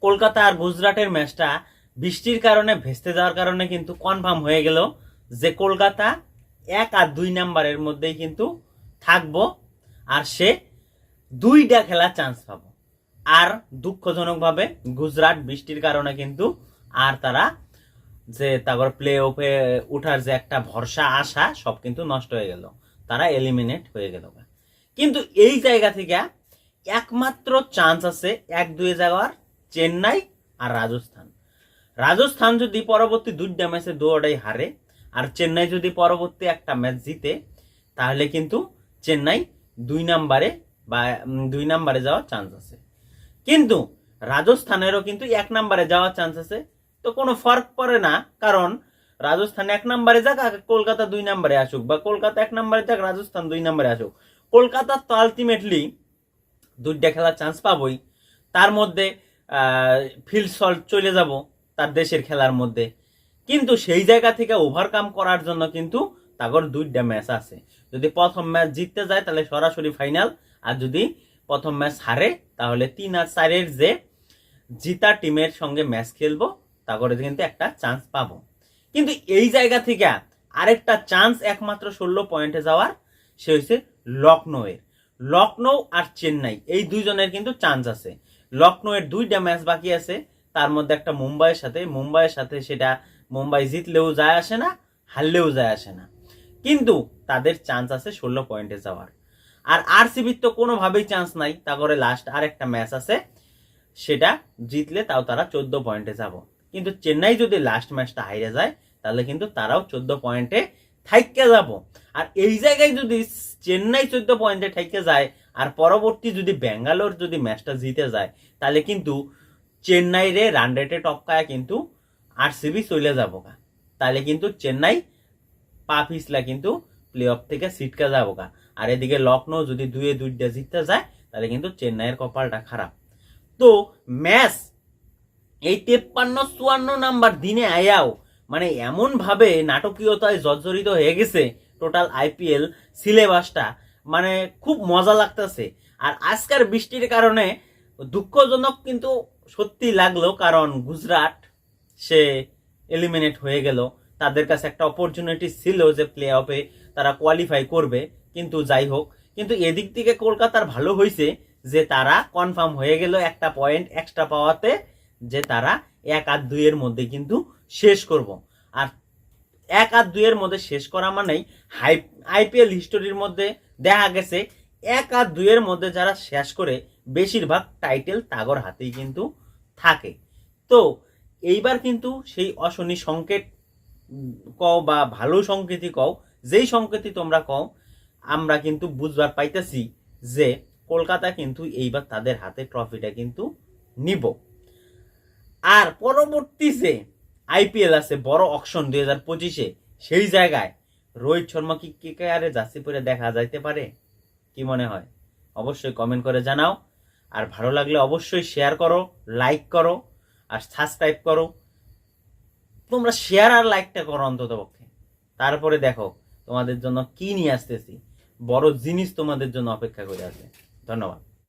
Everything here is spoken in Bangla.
কলকাতা আর গুজরাটের ম্যাচটা বৃষ্টির কারণে, ভেস্তে যাওয়ার কারণে কিন্তু কনফার্ম হয়ে গেল যে কলকাতা এক আর দুই নাম্বারের মধ্যেই কিন্তু থাকব। আর সে দুইটা খেলার চান্স পাবো। আর দুঃখজনকভাবে গুজরাট বৃষ্টির কারণে কিন্তু আর তারা যে তারপর প্লে অফে উঠার যে একটা ভরসা, আশা, সব কিন্তু নষ্ট হয়ে গেল। তারা এলিমিনেট হয়ে গেল। কিন্তু এই জায়গা থেকে একমাত্র চান্স আছে এক দুই যাওয়ার। চেন্নাই আর রাজস্থান। রাজস্থান যদি পরবর্তী দুইটা ম্যাচে দুটাই হারে, আর চেন্নাই যদি পরবর্তী একটা ম্যাচ জিতে, তাহলে কিন্তু চেন্নাই দুই নাম্বারে বা দুই নাম্বারে যাওয়ার চান্স আছে। কিন্তু রাজস্থানেরও কিন্তু এক নাম্বারে যাওয়ার চান্স আছে। তো কোনো ফরক পড়ে না, কারণ রাজস্থান এক নাম্বারে যাক, আর কলকাতা দুই নাম্বারে আসুক, বা কলকাতা এক নাম্বারে যাক, রাজস্থান দুই নাম্বারে আসুক। কলকাতা তো আলটিমেটলি দুইটা খেলার চান্স পাবই। তার মধ্যে ফিল্ড সল্ট চলে যাব তার দেশের খেলার মধ্যে। কিন্তু সেই জায়গা থেকে ওভারকাম করার জন্য কিন্তু তাগর দুইটা ম্যাচ আছে। যদি প্রথম ম্যাচ জিততে যায়, তাহলে সরাসরি ফাইনাল আর যদি প্রথম ম্যাচ হারে, তাহলে তিন আর চারের যে জিতা টিমের সঙ্গে ম্যাচ খেলব তারপরে কিন্তু একটা চান্স পাবো। কিন্তু এই জায়গা থেকে আরেকটা চান্স একমাত্র ষোলো পয়েন্টে যাওয়ার, সে হচ্ছে লখনৌয়ের। লখনৌ আর চেন্নাই, এই দুইজনের কিন্তু চান্স আছে। লখনৌয়ের দুইটা ম্যাচ বাকি আছে। তার মধ্যে একটা মুম্বাইয়ের সাথে। মুম্বাইয়ের সাথে সেটা মুম্বাই জিতলেও যায় আসে না, হারলেও যায় আসে না। কিন্তু তাদের চান্স আছে ষোলো পয়েন্টে যাওয়ার। আর আরসিবির তো কোনোভাবেই চান্স নাই। তারপরে লাস্ট আর একটা ম্যাচ আছে। সেটা জিতলে তাও তারা চোদ্দ পয়েন্টে যাব। কিন্তু চেন্নাই যদি লাস্ট ম্যাচটা হাইরে যায়, তাহলে কিন্তু তারাও চোদ্দ পয়েন্টে থাইকে যাব। আর এই জায়গায় যদি চেন্নাই চোদ্দ পয়েন্টে থাইকে যায় আর পরবর্তী যদি ব্যাঙ্গালোর যদি ম্যাচটা জিতে যায়, তাহলে কিন্তু চেন্নাই রে রান রেটে টপকায় কিন্তু আরসিবি চলে যাব গা তাহলে কিন্তু চেন্নাই পা পিছলা কিন্তু প্লে অফ থেকে সিটকা যাব গা আর এদিকে লখনৌ যদি দুয়ে দুইটা জিততে যায়, তাহলে কিন্তু চেন্নাইয়ের কপালটা খারাপ। তো ম্যাচ এই তেপ্পান্ন চুয়ান্ন নাম্বার দিনে আয়াও মানে এমনভাবে নাটকীয়তায় জর্জরিত হয়ে গেছে টোটাল আইপিএল সিলেবাসটা মানে খুব মজা লাগতেছে। আর আজকের বৃষ্টির কারণে দুঃখজনক কিন্তু সত্যি লাগল, কারণ গুজরাট সে এলিমিনেট হয়ে গেল। তাদের কাছে একটা অপরচুনিটি ছিল যে প্লে অফে তারা কোয়ালিফাই করবে, কিন্তু যাই হোক। কিন্তু এদিক থেকে কলকাতার ভালো হয়েছে যে তারা কনফার্ম হয়ে গেল একটা পয়েন্ট এক্সট্রা পাওয়াতে, যে তারা এক আর দুইয়ের মধ্যে কিন্তু শেষ করব। আর এক আর দুইয়ের মধ্যে শেষ করা মানেই হাই আইপিএল হিস্টোরির মধ্যে দেখা গেছে, এক আর দুইয়ের মধ্যে যারা শেষ করে বেশিরভাগ টাইটেল তাগর হাতেই কিন্তু থাকে। তো এইবার কিন্তু সেই অশনি সংকেত কও বা ভালো সংকেতই কও, যেই সংকেতই তোমরা কও, আমরা কিন্তু বুঝবার পাইতেছি যে কলকাতা কিন্তু এইবার তাদের হাতে ট্রফিটা কিন্তু নিব। আর পরবর্তী যে আইপিএল আছে, বড় অকশন দুই হাজার পঁচিশে। সেই জায়গায় রোহিত শর্মা কি কে কে আরে জার্সি পরে দেখা যাইতে পারে? কি মনে হয়? অবশ্যই কমেন্ট করে জানাও। আর ভালো লাগলে অবশ্যই শেয়ার করো লাইক করো, আর সাবস্ক্রাইব করো। তোমরা শেয়ার আর লাইকটা করো অন্তত পক্ষে। তারপরে দেখো, তোমাদের জন্য কি নিয়ে আসতেছি। বড় জিনিস তোমাদের জন্য অপেক্ষা করে আছে। ধন্যবাদ।